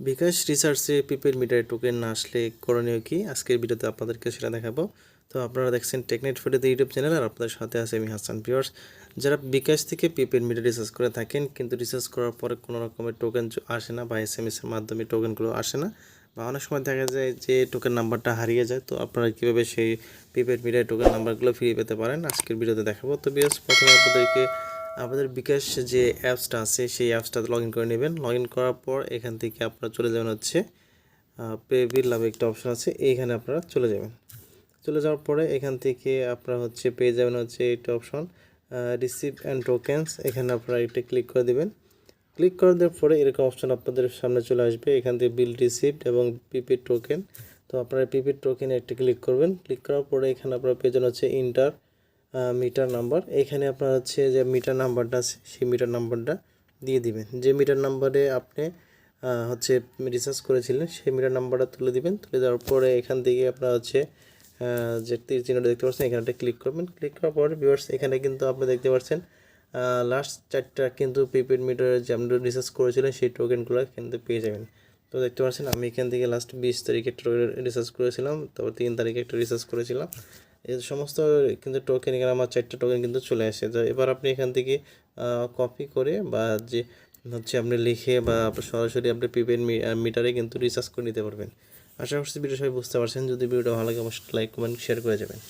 বিকাশ রিসার্চে prepaid meter token না আসলে করণীয় কি? আজকের ভিডিওতে আপনাদেরকে সেটা দেখাবো। তো আপনারা দেখছেন টেকনেট ফেডেতে ইউটিউব চ্যানেল আর আপনাদের সাথে আছে আমি হাসান পিওর্স যারা বিকাশ থেকে প্রিপেড মিটার রিসার্চ করে থাকেন কিন্তু রিসার্চ করার পরে কোনো রকমের টোকেন আসে না বা এস মাধ্যমে টোকেনগুলো আসে না বা অনেক সময় দেখা যায় যে টোকেন নাম্বারটা হারিয়ে যায়, তো আপনারা কীভাবে সেই প্রিপেড মিটার টোকেন নাম্বারগুলো ফিরিয়ে পেতে পারেন? আজকের ভিডিওতে দেখাবো। তো বিকজ প্রথমে আপনাদেরকে আমাদের বিকাশ যে অ্যাপসটা আছে, সেই অ্যাপসটাতে লগ ইন করে নেবেন। লগ ইন করার পর এখান থেকে আপনারা চলে যাবেন হচ্ছে পে বিল নামে একটা অপশন আছে, এইখানে আপনারা চলে যাবেন। চলে যাওয়ার পরে এখান থেকে আপনারা হচ্ছে পেয়ে যাবেন হচ্ছে এইটা অপশন রিসিভ অ্যান্ড টোকেন্স এখানে আপনারা এটা ক্লিক করে দেবেন। ক্লিক করে দেওয়ার পরে এরকম অপশন আপনাদের সামনে চলে আসবে। এখান থেকে বিল রিসিভড এবং পিপিড টোকেন তো আপনারা পিপিড টোকেনে একটা ক্লিক করবেন। ক্লিক করার পরে এখানে আপনারা পেয়ে যাবেন হচ্ছে ইন্টার মিটার নাম্বার এখানে আপনার হচ্ছে যে মিটার নাম্বারটা আছে, সেই মিটার নাম্বারটা দিয়ে দিবেন। যে মিটার নাম্বারে আপনি হচ্ছে রিসার্চ করেছিলেন, সেই মিটার নাম্বারটা তুলে দিবেন। তুলে দেওয়ার পরে এখান থেকে আপনার হচ্ছে যে তীর চিহ্নটা দেখতে পাচ্ছেন এখানটা ক্লিক করবেন। ক্লিক করার পরে ভিউয়ার্স এখানে কিন্তু আপনি দেখতে পাচ্ছেন লাস্ট চারটা কিন্তু প্রিপেড মিটারের যে আপনি রিসার্চ করেছিলেন, সেই টোকেনগুলো কিন্তু পেয়ে যাবেন। তো দেখতে পাচ্ছেন, আমি এখান থেকে লাস্ট বিশ তারিখে রিসার্চ করেছিলাম, তারপর তিন তারিখে একটা রিসার্চ করেছিলাম। এই সমস্ত কিন্তু টোকেন এখানে আমার চারটে টোকেন কিন্তু চলে আসে। তো এবার আপনি এখান থেকে কপি করে বা যে হচ্ছে আপনি লিখে বা সরাসরি আপনি প্রিপেড মিটারে কিন্তু রিচার্জ করে নিতে পারবেন। আশা করছি ভিডিও সবাই বুঝতে পারছেন। যদি ভিডিওটা ভালো লাগে, অবশ্যই লাইক কমেন্ট শেয়ার করে যাবেন।